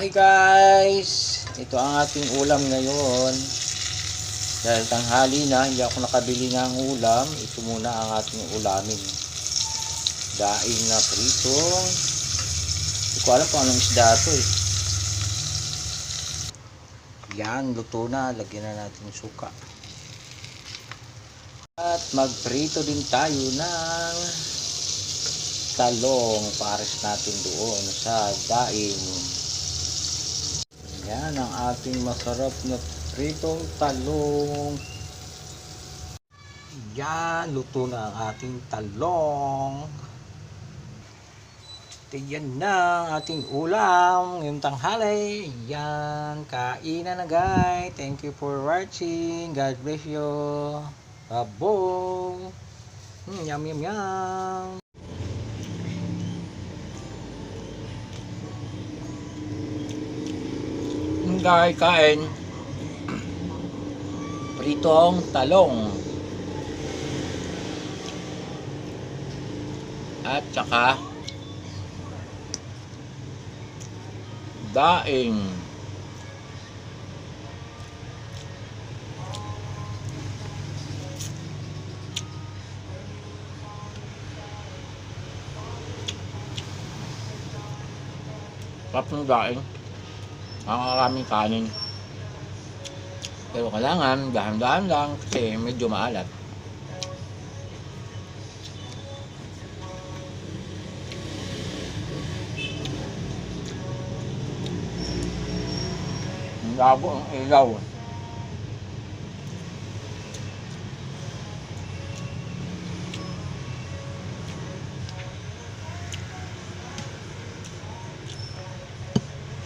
Hi guys! Ito ang ating ulam ngayon. Dahil tanghali na, hindi ako nakabili ng ulam. Ito muna ang ating ulamin. Daing na prito. Hindi ko alam kung anong isda ito eh. Yan, luto na. Lagyan na natin suka. At magprito din tayo ng talong pares natin doon sa daing. Yan ang ating masarap na pritong talong. Yan, luto na ang ating talong. Tigyan na ang ating ulam ngayong tanghali. Yan, kainan na guys. Thank you for watching. God bless you. Babo. Mm, yum, yum, yum. Guys, kain. Pritong talong. At saka daing. Sarap ng daing. Ang maraming kanin. Pero kailangan, dahan-dahan lang kasi medyo maalat. Ang labo ang ilaw.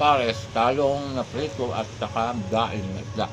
Pares, talong na prito at saka daing na isda.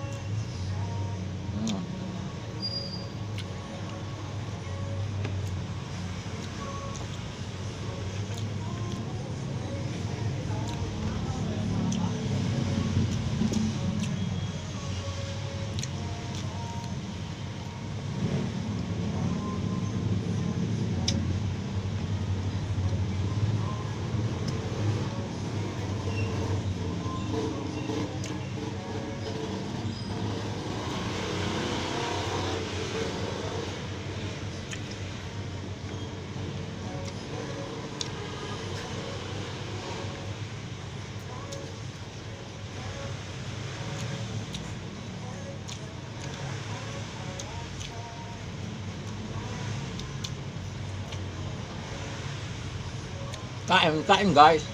Kain, kain guys.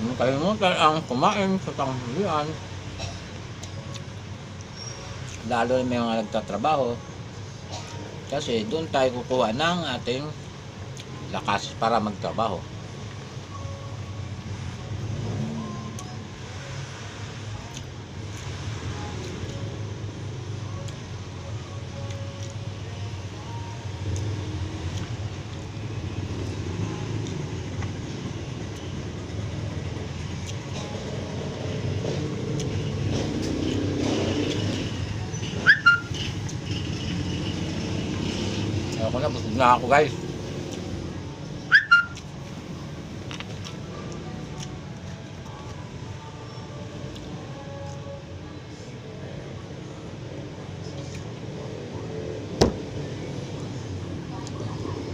Huwag kalimutan ang kumain sa tanghalian. Lalo na may mga nagtatrabaho. Kasi doon tayo kukuha ng ating lakas para magtrabaho. Ako na, busog na ako guys.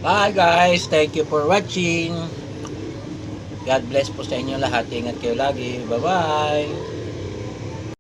Bye guys, thank you for watching. God bless po sa inyo lahat. Ingat kayo lagi. Bye-bye.